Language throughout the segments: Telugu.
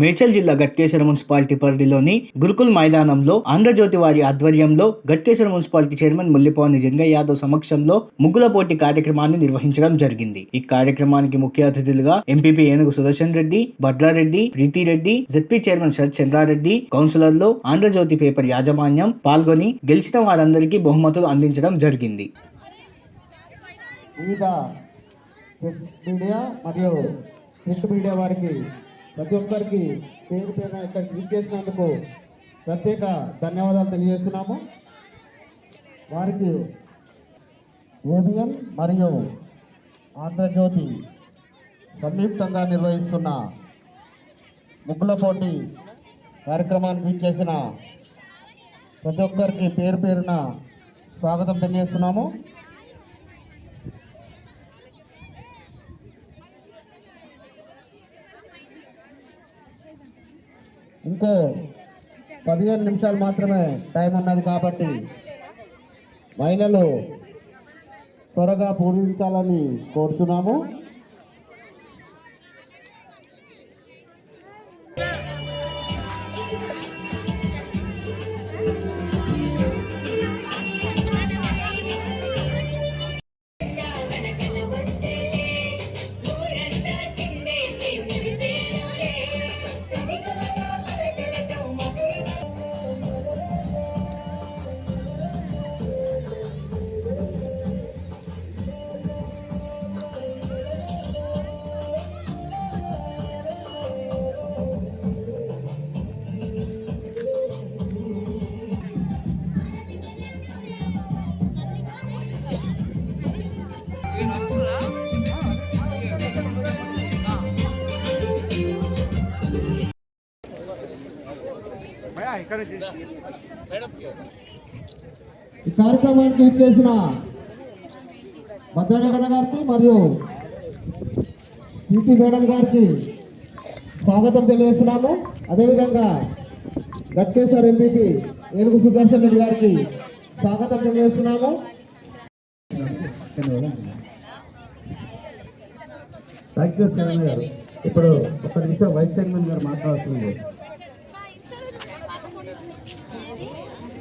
మేడ్చల్ జిల్లా గట్కేశ్వర మున్సిపాలిటీ పరిధిలోని గురుకుల్ మైదానంలో ఆంధ్రజ్యోతి వారి ఆధ్వర్యంలో గట్కేశ్వర మున్సిపాలిటీ చైర్మన్ ముల్లిపాని జంగయ్య యాదవ్ సమక్షంలో ముగ్గుల పోటీ కార్యక్రమాన్ని నిర్వహించడం జరిగింది. ఈ కార్యక్రమానికి ముఖ్య అతిథులుగా MPP Enugu Sudarshan Reddy Bhadrareddy Preethireddy ZP chairman Sharath Chandrareddy కౌన్సిలర్లు ఆంధ్రజ్యోతి పేపర్ యాజమాన్యం పాల్గొని గెలిచిన వారందరికీ బహుమతులు అందించడం జరిగింది. మీడియా మరియు ప్రింట్ మీడియా వారికి ప్రతి ఒక్కరికి పేరు పేరున ఇక్కడ క్లిక్ చేసినందుకు ప్రత్యేక ధన్యవాదాలు తెలియజేస్తున్నాము. వారికి ఏబిఎన్ మరియు ఆంధ్రజ్యోతి సంయుక్తంగా నిర్వహిస్తున్న ముగ్గుల పోటీ కార్యక్రమాన్ని చేసిన ప్రతి ఒక్కరికి పేరు పేరున స్వాగతం తెలియజేస్తున్నాము. ఇంకో పదిహేను నిమిషాలు మాత్రమే టైం ఉన్నది కాబట్టి మహిళలు త్వరగా పూజించాలని కోరుతున్నాము ఈ కార్యక్రమానికి చేసిన భద్రగడ గారికి మరియు సిపి మేడం గారికి స్వాగతం తెలియజేస్తున్నాము. అదేవిధంగా గట్కేశ్వర్ ఎంపీకి ఏనుగు సుదర్శన్ రెడ్డి గారికి స్వాగతం తెలియజేస్తున్నాము. థ్యాంక్ యూ ఇప్పుడు ఒక నిమిషం వైస్ చైర్మన్ గారు మాట్లాడుతుంది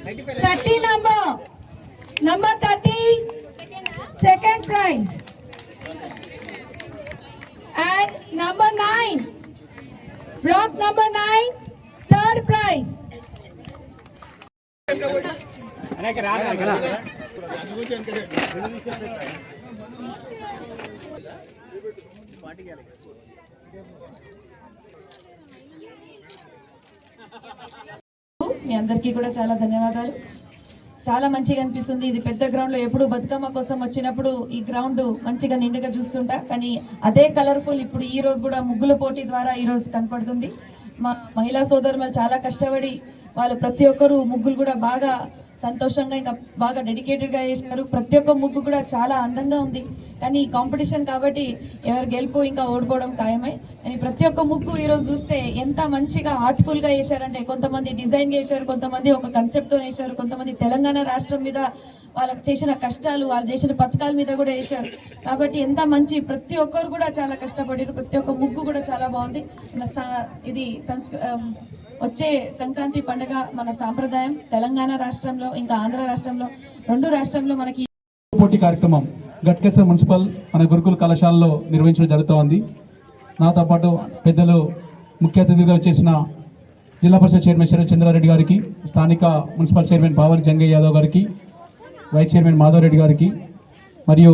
30 number number 30 second prize and number 9 block number 9 third prize మీ అందరికీ కూడా చాలా ధన్యవాదాలు. చాలా మంచిగా అనిపిస్తుంది. ఇది పెద్ద గ్రౌండ్లో ఎప్పుడు బతుకమ్మ కోసం వచ్చినప్పుడు ఈ గ్రౌండ్ మంచిగా నిండుగా చూస్తుంటా. కానీ అదే కలర్ఫుల్ ఇప్పుడు ఈ రోజు కూడా ముగ్గుల పోటీ ద్వారా ఈ రోజు కనపడుతుంది. మా మహిళా సోదరులు చాలా కష్టపడి వాళ్ళు ప్రతి ఒక్కరూ ముగ్గులు కూడా బాగా సంతోషంగా ఇంకా బాగా డెడికేటెడ్గా చేశారు. ప్రతి ఒక్క ముగ్గు కూడా చాలా అందంగా ఉంది. కానీ కాంపిటీషన్ కాబట్టి ఎవరు గెలుపు ఇంకా ఓడిపోవడం ఖాయమై. కానీ ప్రతి ఒక్క ముగ్గు ఈరోజు చూస్తే ఎంత మంచిగా ఆర్ట్ఫుల్గా వేశారంటే కొంతమంది డిజైన్ చేశారు కొంతమంది ఒక కన్సెప్ట్తో వేశారు కొంతమంది తెలంగాణ రాష్ట్రం మీద వాళ్ళకి చేసిన కష్టాలు వాళ్ళు చేసిన పథకాల మీద కూడా వేశారు కాబట్టి ఎంత మంచి ప్రతి ఒక్కరు కూడా చాలా కష్టపడారు ప్రతి ఒక్క ముగ్గు కూడా చాలా బాగుంది. ఇది సంస్కృ వచ్చే సంక్రాంతి పండుగ మన సాంప్రదాయం. తెలంగాణ రాష్ట్రంలో ఇంకా ఆంధ్ర రాష్ట్రంలో రెండు రాష్ట్రంలో మనకి పోటీ కార్యక్రమం గట్కేశ్వర మున్సిపల్ మన గురుకుల కళాశాలలో నిర్వహించడం జరుగుతోంది. నాతో పాటు పెద్దలు ముఖ్య అతిథిగా వచ్చేసిన జిల్లా పరిషత్ చైర్మన్ శరత్ చంద్రారెడ్డి గారికి స్థానిక మున్సిపల్ చైర్మన్ పావని జంగయ్య యాదవ్ గారికి వైస్ చైర్మన్ మాధవరెడ్డి గారికి మరియు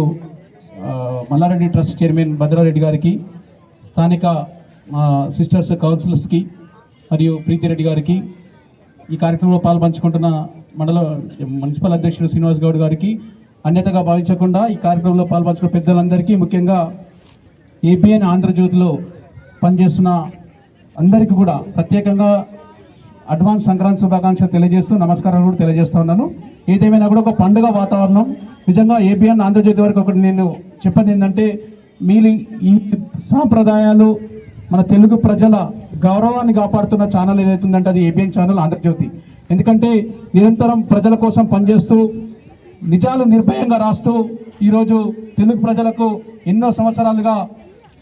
మల్లారెడ్డి ట్రస్ట్ చైర్మన్ భద్రారెడ్డి గారికి స్థానిక మా సిస్టర్స్ కౌన్సిలర్స్కి మరియు ప్రీతిరెడ్డి గారికి ఈ కార్యక్రమంలో పాల్పంచుకుంటున్న మండల మున్సిపల్ అధ్యక్షుడు శ్రీనివాస్ గౌడ్ గారికి అన్యతగా భావించకుండా ఈ కార్యక్రమంలో పాల్పంచుకున్న పెద్దలందరికీ ముఖ్యంగా ఏపీఎన్ ఆంధ్రజ్యోతిలో పనిచేస్తున్న అందరికీ కూడా ప్రత్యేకంగా అడ్వాన్స్ సంక్రాంతి శుభాకాంక్షలు తెలియజేస్తూ నమస్కారాలు కూడా తెలియజేస్తూ ఉన్నాను. ఏదేమైనా కూడా ఒక పండుగ వాతావరణం. నిజంగా ఏపీఎన్ ఆంధ్రజ్యోతి వరకు ఒకటి నేను చెప్పేది ఏంటంటే మీ ఈ సాంప్రదాయాలు మన తెలుగు ప్రజల గౌరవాన్ని కాపాడుతున్న ఛానల్ ఏదైతుందంటే అది ఏబిఎన్ ఛానల్ ఆంధ్రజ్యోతి. ఎందుకంటే నిరంతరం ప్రజల కోసం పనిచేస్తూ నిజాలు నిర్భయంగా రాస్తూ ఈరోజు తెలుగు ప్రజలకు ఎన్నో సంవత్సరాలుగా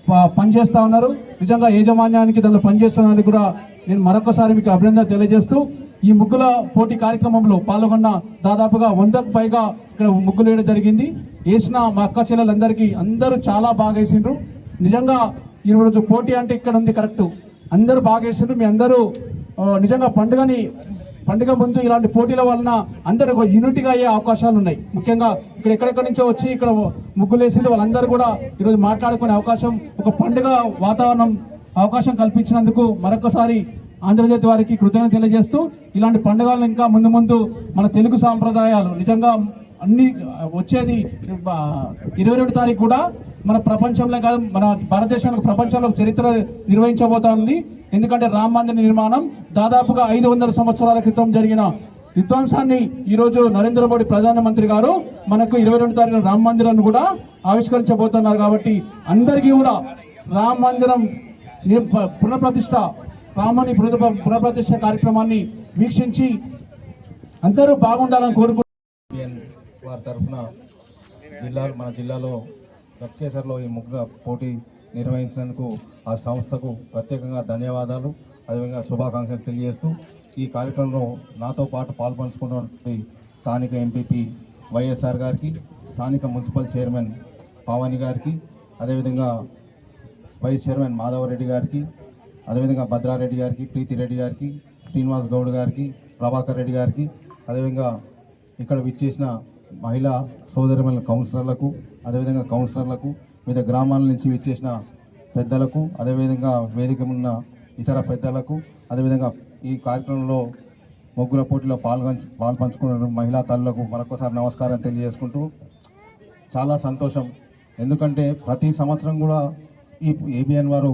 ప- పనిచేస్తూ ఉన్నారు. నిజంగా యాజమాన్యానికి దానిలో పనిచేస్తున్నందుకు కూడా నేను మరొకసారి మీకు అభినందన తెలియజేస్తూ ఈ ముగ్గుల పోటీ కార్యక్రమంలో పాల్గొన్న దాదాపుగా వందకు పైగా ఇక్కడ ముగ్గులు వేయడం జరిగింది. వేసిన మా అక్క చెల్లెలందరికీ అందరూ చాలా బాగా వేసిండ్రు. నిజంగా ఈరోజు పోటీ అంటే ఇక్కడ ఉంది కరెక్ట్. అందరూ బాగా వేసిండ్రు మీ అందరూ నిజంగా పండుగని పండుగ ముందు ఇలాంటి పోటీల వలన అందరూ ఒక యూనిటీగా అయ్యే అవకాశాలు ఉన్నాయి. ముఖ్యంగా ఇక్కడ ఎక్కడెక్కడి నుంచో వచ్చి ఇక్కడ ముగ్గులు వేసింది వాళ్ళందరూ కూడా ఈరోజు మాట్లాడుకునే అవకాశం ఒక పండుగ వాతావరణం అవకాశం కల్పించినందుకు మరొకసారి ఆంధ్రజ్యోతి వారికి కృతజ్ఞత తెలియజేస్తూ ఇలాంటి పండుగలను ఇంకా ముందు ముందు మన తెలుగు సాంప్రదాయాలు నిజంగా అన్ని వచ్చేది ఇరవై రెండు తారీఖు కూడా మన ప్రపంచంలో కాదు మన భారతదేశంలో ప్రపంచంలో చరిత్ర నిర్వహించబోతోంది. ఎందుకంటే రామ మందిర నిర్మాణం దాదాపుగా ఐదు వందల సంవత్సరాల క్రితం జరిగిన విధ్వంసాన్ని ఈరోజు నరేంద్ర మోడీ ప్రధానమంత్రి గారు మనకు ఇరవై రెండు తారీఖున రామ మందిరాన్ని కూడా ఆవిష్కరించబోతున్నారు కాబట్టి అందరికీ కూడా రామ మందిరం పునఃప్రతిష్ట రామని పునఃప్రతిష్ట కార్యక్రమాన్ని వీక్షించి అందరూ బాగుండాలని కోరుకుంటున్నారు వారి తరఫున జిల్లా మన జిల్లాలో గట్కేసర్లో ఈ ముగ్గు పోటీ నిర్వహించినందుకు ఆ సంస్థకు ప్రత్యేకంగా ధన్యవాదాలు. అదేవిధంగా శుభాకాంక్షలు తెలియజేస్తూ ఈ కార్యక్రమంలో నాతో పాటు పాల్పంచుకున్నటువంటి స్థానిక ఎంపీపీ వైఎస్ఆర్ గారికి స్థానిక మున్సిపల్ చైర్మన్ పావని గారికి అదేవిధంగా వైస్ చైర్మన్ మాధవరెడ్డి గారికి అదేవిధంగా భద్రారెడ్డి గారికి ప్రీతిరెడ్డి గారికి శ్రీనివాస్ గౌడ్ గారికి ప్రభాకర్ రెడ్డి గారికి అదేవిధంగా ఇక్కడ విచ్చేసిన మహిళా సోదరిమల కౌన్సిలర్లకు అదేవిధంగా కౌన్సిలర్లకు వివిధ గ్రామాల నుంచి విచ్చేసిన పెద్దలకు అదేవిధంగా వేదిక ఉన్న ఇతర పెద్దలకు అదేవిధంగా ఈ కార్యక్రమంలో ముగ్గుల పోటీలో పాల్గొంచు పాల్పంచుకున్న మహిళా తల్లులకు మరొకసారి నమస్కారం తెలియజేసుకుంటూ చాలా సంతోషం. ఎందుకంటే ప్రతి సంవత్సరం కూడా ఈ ఏబిఎన్ వారు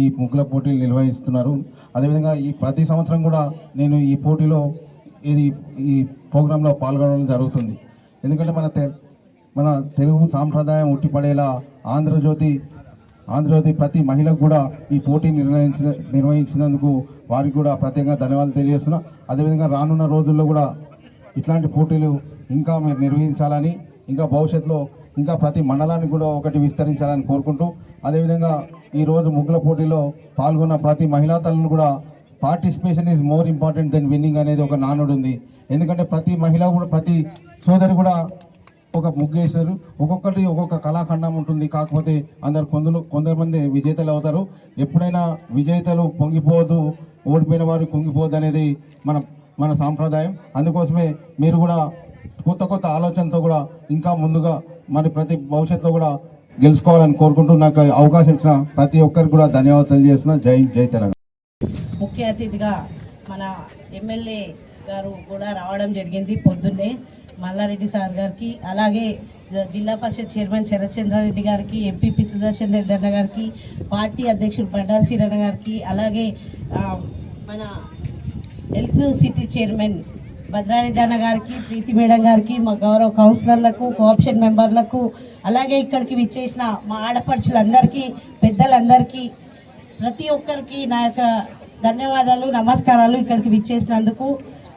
ఈ ముగ్గుల పోటీలు నిర్వహిస్తున్నారు. అదేవిధంగా ఈ ప్రతి సంవత్సరం కూడా నేను ఈ పోటీలో ఇది ఈ ప్రోగ్రాంలో పాల్గొనడం జరుగుతుంది. ఎందుకంటే మన తె మన తెలుగు సాంప్రదాయం ఉట్టిపడేలా ఆంధ్రజ్యోతి ఆంధ్రజ్యోతి ప్రతి మహిళకు కూడా ఈ పోటీ నిర్వహించిన నిర్వహించినందుకు వారికి కూడా ప్రత్యేకంగా ధన్యవాదాలు తెలియజేస్తున్నా. అదేవిధంగా రానున్న రోజుల్లో కూడా ఇట్లాంటి పోటీలు ఇంకా మీరు నిర్వహించాలని ఇంకా భవిష్యత్తులో ఇంకా ప్రతి మండలానికి కూడా ఒకటి విస్తరించాలని కోరుకుంటూ అదేవిధంగా ఈరోజు ముగ్గుల పోటీలో పాల్గొన్న ప్రతి మహిళా తల్లిని కూడా participation is more important than winning అనేది ఒక నానుడు ఉంది. ఎందుకంటే ప్రతి మహిళ కూడా ప్రతి సోదరి కూడా ఒక ముగ్గు ఒక్కొక్కటి ఒక్కొక్క కళాఖండం ఉంటుంది. కాకపోతే అందరు కొందరు కొందరు మంది విజేతలు అవుతారు. ఎప్పుడైనా విజేతలు పొంగిపోవద్దు ఓడిపోయిన వారు కుంగిపోవద్దు అనేది మన మన సాంప్రదాయం. అందుకోసమే మీరు కూడా కొత్త కొత్త ఆలోచనతో కూడా ఇంకా ముందుగా మరి ప్రతి భవిష్యత్తులో కూడా గెలుచుకోవాలని కోరుకుంటూ నాకు అవకాశం ఇచ్చిన ప్రతి ఒక్కరికి కూడా ధన్యవాదాలు తెలియజేస్తున్నా. జై జై తెలంగాణ. ముఖ్య అతిథిగా మన ఎమ్మెల్యే గారు కూడా రావడం జరిగింది పొద్దున్నే. మల్లారెడ్డి సార్ గారికి అలాగే జ- జిల్లా పరిషత్ చైర్మన్ శరత్చంద్రారెడ్డి గారికి ఎంపీపీ సుదర్శన్ రెడ్డి అన్న గారికి పార్టీ అధ్యక్షుడు బండారు సీరన్న గారికి అలాగే మన హెల్త్ సిటీ చైర్మన్ భద్రారెడ్డి అన్న గారికి ప్రీతి మేడం గారికి మా గౌరవ కౌన్సిలర్లకు కోఆప్షన్ మెంబర్లకు అలాగే ఇక్కడికి విచ్చేసిన మా ఆడపడుచులందరికీ పెద్దలందరికీ ప్రతి ఒక్కరికి నా యొక్క ధన్యవాదాలు నమస్కారాలు ఇక్కడికి విచ్చేసినందుకు.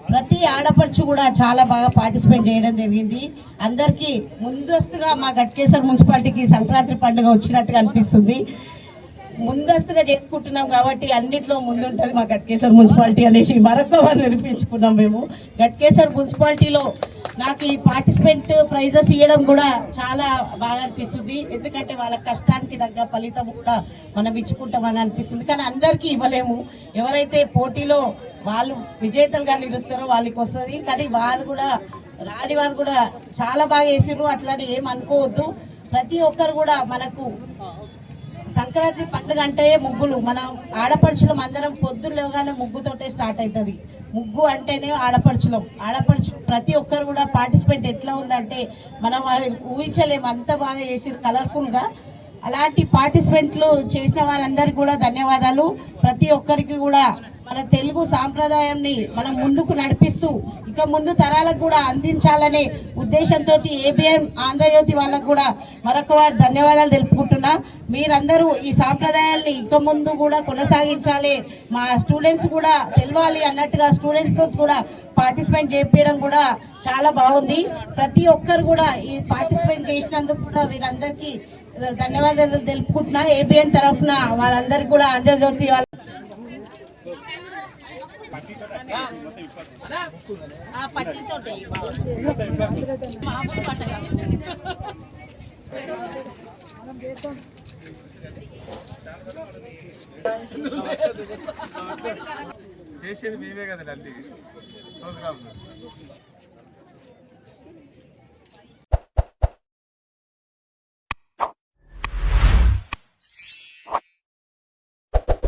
ప్రతి ఆడపడుచు కూడా చాలా బాగా పార్టిసిపేట్ చేయడం జరిగింది. అందరికీ ముందస్తుగా మా గట్కేశ్వర్ మున్సిపాలిటీకి సంక్రాంతి పండుగ వచ్చినట్టుగా అనిపిస్తుంది. ముందస్తుగా చేసుకుంటున్నాం కాబట్టి అన్నిట్లో ముందుంటుంది మా గట్కేశ్వర్ మున్సిపాలిటీ అనేసి మరొక వారు నిరూపించుకున్నాం మేము. గట్కేశ్వర్ మున్సిపాలిటీలో నాకు ఈ పార్టిసిపెంట్ ప్రైజెస్ ఇవ్వడం కూడా చాలా బాగా అనిపిస్తుంది. ఎందుకంటే వాళ్ళ కష్టానికి తగ్గ ఫలితం కూడా మనం ఇచ్చుకుంటామని అనిపిస్తుంది. కానీ అందరికీ ఇవ్వలేము. ఎవరైతే పోటీలో వాళ్ళు విజేతలుగా నిలుస్తారో వాళ్ళకి వస్తుంది. కానీ వారు కూడా రాని వారు కూడా చాలా బాగా వేసారు అట్లానే ఏం అనుకోవద్దు. ప్రతి ఒక్కరు కూడా మనకు సంక్రాంతి పండుగ అంటే ముగ్గులు. మనం ఆడపడుచులం అందరం పొద్దున్నలోగానే ముగ్గుతోటే స్టార్ట్ అవుతుంది. ముగ్గు అంటేనే ఆడపడుచులం. ఆడపడుచు ప్రతి ఒక్కరు కూడా పార్టిసిపేట్ ఎట్లా ఉందంటే మనం ఊహించలేము అంత బాగా చేసారు కలర్ఫుల్గా అలాంటి పార్టిసిపెంట్లు చేసిన వారందరికీ కూడా ధన్యవాదాలు. ప్రతి ఒక్కరికి కూడా మన తెలుగు సాంప్రదాయాన్ని మనం ముందుకు నడిపిస్తూ ఇక ముందు తరాలకు కూడా అందించాలనే ఉద్దేశంతో ఏబిఎం ఆంధ్రజ్యోతి వాళ్ళకు కూడా మరొక వారు ధన్యవాదాలు తెలుపుకుంటున్నా. మీరందరూ ఈ సాంప్రదాయాల్ని ఇక ముందు కూడా కొనసాగించాలి. మా స్టూడెంట్స్ కూడా తెలవాలి అన్నట్టుగా స్టూడెంట్స్ కూడా పార్టిసిపేట్ చేయడం కూడా చాలా బాగుంది. ప్రతి ఒక్కరు కూడా ఈ పార్టిసిపేట్ చేసినందుకు కూడా వీరందరికీ ధన్యవాదాలు తెలుపుకుంటున్నా. ఏబిఎన్ తరఫున వాళ్ళందరికీ కూడా ఆంధ్రజ్యోతి వాళ్ళ ఆ మామూలు పట్ట చేసేది మేమే కదా అల్లి ప్రోగ్రామ్